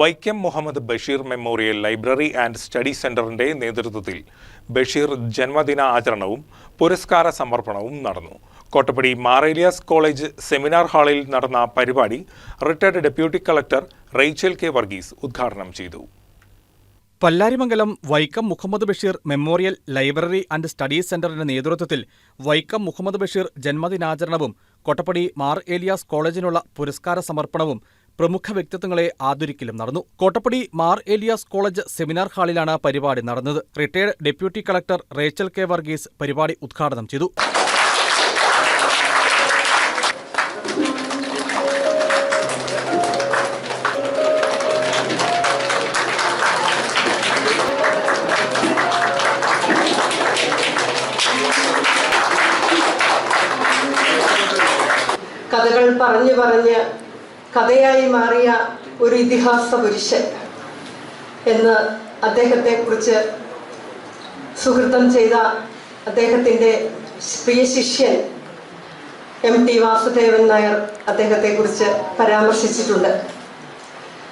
Vaikom Muhammad Basheer memorial library and study സെന്ററിന്റെ നേതൃത്വത്തിൽ ബഷീർ ജന്മദിന ആചരണവും പുരസ്കാര സമർപ്പണവും നടന്നു. കോട്ടപ്പടി മാറേലിയാസ് കോളേജ് സെമിനാർ ഹാളിൽ നടന്ന പരിപാടി retired deputy collector Rachel K Varghese ഉദ്ഘാടനം ചെയ്തു. Pallarimangalam Vaikom Muhammad Basheer memorial library and study സെന്ററിന്റെ നേതൃത്വത്തിൽ വൈക്കം മുഹമ്മദ് ബഷീർ ജന്മദിനാചരണവും കൊട്ടപ്പടി മാർ ഏലിയാസ് കോളേജിനുള്ള പുരസ്കാര സമർപ്പണവും പ്രമുഖ വ്യക്തിത്വങ്ങളെ ആദരിക്കലും നടന്നു. Kottappady Mar Elias college seminar ഹാളിലാണ് പരിപാടി നടന്നത്. Retired deputy collector Rachel K Varghese പരിപാടി ഉദ്ഘാടനം ചെയ്തു. കഥകൾ പറഞ്ഞു പറഞ്ഞ് കഥയായി മാറിയ ഒരു ഇതിഹാസ പുരുഷൻ എന്ന് അദ്ദേഹത്തെ കുറിച്ച് സുഹൃത്തം ചെയ്ത അദ്ദേഹത്തിന്റെ പ്രിയ ശിഷ്യൻ എം ടി വാസുദേവൻ നായർ അദ്ദേഹത്തെ കുറിച്ച് പരാമർശിച്ചിട്ടുണ്ട്.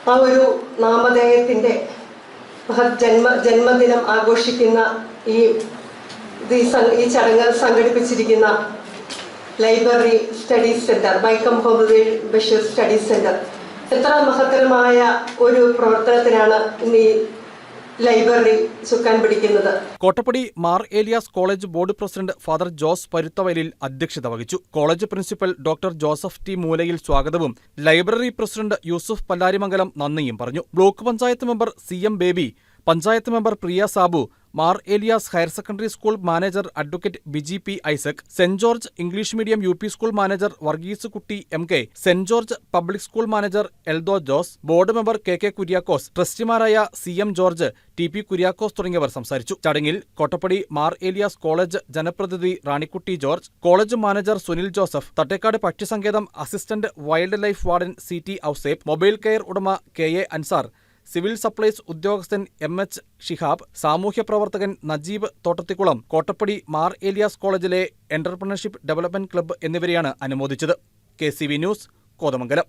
ആ ഒരു നാമധേയത്തിന്റെ മഹത് ജന്മ ജന്മദിനം ആഘോഷിക്കുന്ന ഈ ഈ ചടങ്ങ് സംഘടിപ്പിച്ചിരിക്കുന്ന library studies centre Vaikom Muhammad Basheer studies centre. എത്ര മഹത്തരമായ ഒരു പ്രവർത്തനത്തിനാണ് ഇന്ന് ഈ library Kottappady Mar Elias college board president father Jose Paruthavayalil അധ്യക്ഷത വഹിച്ചു. College principal doctor Joseph T Moolayil സ്വാഗതവും ലൈബ്രറി പ്രസിഡന്റ് യൂസുഫ് പല്ലാരിമംഗലം നന്ദിയും പറഞ്ഞു. Block panchayat member C M Baby panchayat member Priya Sabu Mar Elias higher secondary school manager advocate Biji P Isaac saint George English medium U school manager Varghese Kutty M K saint George public school manager Eldho Jose board member K K Kuriakose ട്രസ്റ്റിമാരായ C M George T P Kuriakose തുടങ്ങിയവർ സംസാരിച്ചു. ചടങ്ങിൽ Kottappady Mar Elias college ജനപ്രതിനിധി Ranikutty George college manager Sunil Joseph Thattekad പക്ഷിസങ്കേതം assistant wild life warden C T Ouseph mobile care ഉടമ K A Ansar civil supplies ഉദ്യോഗസ്ഥൻ M H Shihab സാമൂഹ്യ പ്രവർത്തകൻ നജീബ് തോട്ടത്തിക്കുളം കോട്ടപ്പടി മാർ ഏലിയാസ് കോളേജിലെ entrepreneurship development club എന്നിവരെയാണ് അനുമോദിച്ചത്. K news Kothamangalam.